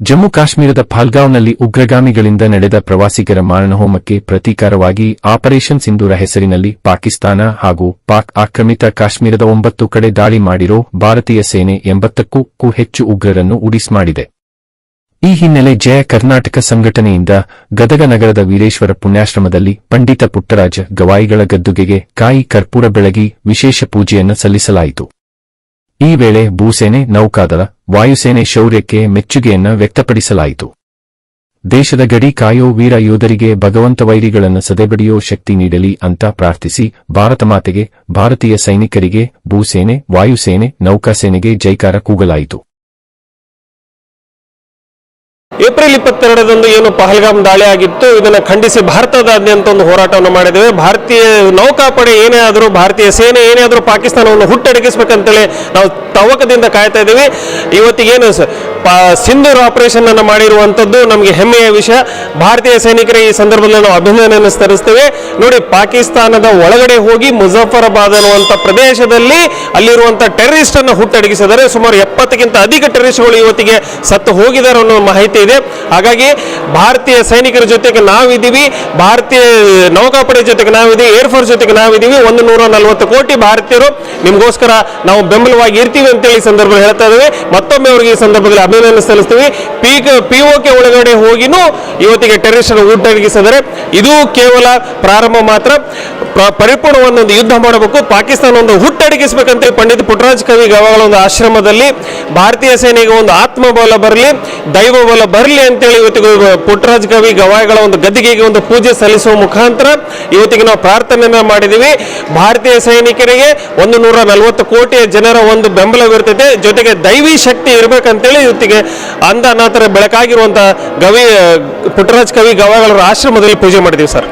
ಜಮ್ಮು ಕಾಶ್ಮೀರದ ಫಾಲ್ಗಾಂವ್ನಲ್ಲಿ ಉಗ್ರಗಾಮಿಗಳಿಂದ ನಡೆದ ಪ್ರವಾಸಿಗರ ಮಾರಣಹೋಮಕ್ಕೆ ಪ್ರತೀಕಾರವಾಗಿ ಆಪರೇಷನ್ ಸಿಂಧೂರ ಹೆಸರಿನಲ್ಲಿ ಪಾಕಿಸ್ತಾನ ಹಾಗೂ ಪಾಕ್ ಆಕ್ರಮಿತ ಕಾಶ್ಮೀರದ ಒಂಬತ್ತು ಕಡೆ ದಾಳಿ ಮಾಡಿರೋ ಭಾರತೀಯ ಸೇನೆ ಎಂಬತ್ತಕ್ಕೂ ಹೆಚ್ಚು ಉಗ್ರರನ್ನು ಉಡಿಸ್ ಮಾಡಿದೆ. ಈ ಹಿನ್ನೆಲೆ ಜಯ ಕರ್ನಾಟಕ ಸಂಘಟನೆಯಿಂದ ಗದಗ ನಗರದ ವೀರೇಶ್ವರ ಪುಣ್ಯಾಶ್ರಮದಲ್ಲಿ ಪಂಡಿತ ಪುಟ್ಟರಾಜ ಗವಾಯಿಗಳ ಗದ್ದುಗೆಗೆ ಕಾಯಿ ಕರ್ಪೂರ ಬೆಳಗಿ ವಿಶೇಷ ಪೂಜೆಯನ್ನು ಸಲ್ಲಿಸಲಾಯಿತು. ಈ ವೇಳೆ ಭೂಸೇನೆ, ನೌಕಾದಳ, ವಾಯುಸೇನೆ ಶೌರ್ಯಕ್ಕೆ ಮೆಚ್ಚುಗೆಯನ್ನ ವ್ಯಕ್ತಪಡಿಸಲಾಯಿತು. ದೇಶದ ಗಡಿ ಕಾಯೋ ವೀರ ಯೋಧರಿಗೆ ಭಗವಂತ ವೈರಿಗಳನ್ನು ಸದೆಬಡಿಯೋ ಶಕ್ತಿ ನೀಡಲಿ ಅಂತ ಪ್ರಾರ್ಥಿಸಿ ಭಾರತ ಮಾತೆಗೆ, ಭಾರತೀಯ ಸೈನಿಕರಿಗೆ ಭೂಸೇನೆ, ವಾಯುಸೇನೆ, ನೌಕಾಸೇನೆಗೆ ಜೈಕಾರ ಕೂಗಲಾಯಿತು. ಏಪ್ರಿಲ್ ಇಪ್ಪತ್ತೆರಡರಂದು ಏನು ಪಹಲ್ಗಾಮ್ ದಾಳಿ ಆಗಿತ್ತು. ಇದನ್ನು ಖಂಡಿಸಿ ಭಾರತದಾದ್ಯಂತ ಒಂದು ಹೋರಾಟವನ್ನು ಮಾಡಿದ್ದೇವೆ. ಭಾರತೀಯ ನೌಕಾಪಡೆ ಏನೇ ಆದರೂ, ಭಾರತೀಯ ಸೇನೆ ಏನೇ ಆದರೂ ಪಾಕಿಸ್ತಾನವನ್ನು ಹುಟ್ಟಡಗಿಸ್ಬೇಕಂತೇಳಿ ನಾವು ತವಕದಿಂದ ಕಾಯ್ತಾ ಇದ್ದೀವಿ. ಇವತ್ತಿಗೇನು ಪಾ, ಸಿಂಧೂರ್ ಆಪರೇಷನ್ ಅನ್ನು ಮಾಡಿರುವಂಥದ್ದು ನಮಗೆ ಹೆಮ್ಮೆಯ ವಿಷಯ. ಭಾರತೀಯ ಸೈನಿಕರ ಈ ಸಂದರ್ಭದಲ್ಲಿ ನಾವು ಅಭಿನಂದನೆಯನ್ನು ಸ್ತರಿಸ್ತೇವೆ ನೋಡಿ, ಪಾಕಿಸ್ತಾನದ ಒಳಗಡೆ ಹೋಗಿ ಮುಜಫರಾಬಾದ್ ಅನ್ನುವಂಥ ಪ್ರದೇಶದಲ್ಲಿ ಅಲ್ಲಿರುವಂಥ ಟೆರರಿಸ್ಟ್ ಅನ್ನು ಹುಟ್ಟಡಗಿಸಿದರೆ ಸುಮಾರು ಎಪ್ಪತ್ತಕ್ಕಿಂತ ಅಧಿಕ ಟೆರರಿಸ್ಟ್ಗಳು ಇವತ್ತಿಗೆ ಸತ್ತು ಹೋಗಿದ್ದಾರೆ ಅನ್ನೋ ಮಾಹಿತಿ ಇದೆ. ಹಾಗಾಗಿ ಭಾರತೀಯ ಸೈನಿಕರ ಜೊತೆಗೆ ನಾವಿದ್ದೀವಿ. ಭಾರತೀಯ ನೌಕಾಪಡೆ ಜೊತೆಗೆ ನಾವಿದ್ದೀವಿ. ಏರ್ಫೋರ್ಸ್ ಜೊತೆಗೆ ನಾವಿದ್ದೀವಿ. ಒಂದು ನೂರ ನಲವತ್ತು ಕೋಟಿ ಭಾರತೀಯರು. ನಿಮಗೋಸ್ಕರ ನಾವು ಬೆಂಬಲವಾಗಿ ಇರ್ತೀವಿ ಅಂತೇಳಿ ಈ ಸಂದರ್ಭದಲ್ಲಿ ಹೇಳ್ತಾ ಇದ್ದೇವೆ. ಮತ್ತೊಮ್ಮೆ ಅವರಿಗೆ ಈ ಸಂದರ್ಭದಲ್ಲಿ ಅಭಿನಂದನೆ ಸಲ್ಲಿಸ್ತೀವಿ. ಪಿ ಪಿ ಒಳಗಡೆ ಹೋಗಿನೂ ಇವತ್ತಿಗೆ ಟೆರರಿಸ್ಟ್ ಊಟಗಿಸಿದರೆ ಇದು ಕೇವಲ ಪ್ರಾರಂಭ ಮಾತ್ರ. ಪರಿಪೂರ್ಣ ಒಂದೊಂದು ಯುದ್ಧ ಮಾಡಬೇಕು. ಪಾಕಿಸ್ತಾನ ಒಂದು ಹುಟ್ಟಡಗಿಸ್ಬೇಕಂತ ಪಂಡಿತ್ ಪುಟ್ಟರಾಜ್ ಕವಿ ಗವಾಗಳ ಒಂದು ಆಶ್ರಮದಲ್ಲಿ ಭಾರತೀಯ ಸೇನೆಗೆ ಒಂದು ಆತ್ಮಬಲ ಬರಲಿ ದೈವ ಬಲ ಬರಲಿ ಅಂತೇಳಿ ಇವತ್ತಿಗೆ ಪುಟ್ಟರಾಜ್ ಕವಿ ಗವಾಯಿಗಳ ಒಂದು ಗದ್ದಿಗೆಗೆ ಒಂದು ಪೂಜೆ ಸಲ್ಲಿಸುವ ಮುಖಾಂತರ ಇವತ್ತಿಗೆ ನಾವು ಪ್ರಾರ್ಥನೆಯನ್ನು ಮಾಡಿದ್ದೀವಿ. ಭಾರತೀಯ ಸೈನಿಕರಿಗೆ ಒಂದು ನೂರ ನಲವತ್ತು ಕೋಟಿ ಜನರ ಒಂದು ಬೆಂಬಲವಿರ್ತೈತೆ. ಜೊತೆಗೆ ದೈವಿ ಶಕ್ತಿ ಇರಬೇಕಂತೇಳಿ ಇವತ್ತಿಗೆ ಅಂಧ ಅನಾಥರ ಬೆಳಕಾಗಿರುವಂತಹ ಗವಿ ಪುಟ್ಟರಾಜ್ ಕವಿ ಗವಾಗಳವರ ಆಶ್ರಮದಲ್ಲಿ ಪೂಜೆ ಮಾಡಿದ್ದೀವಿ ಸರ್.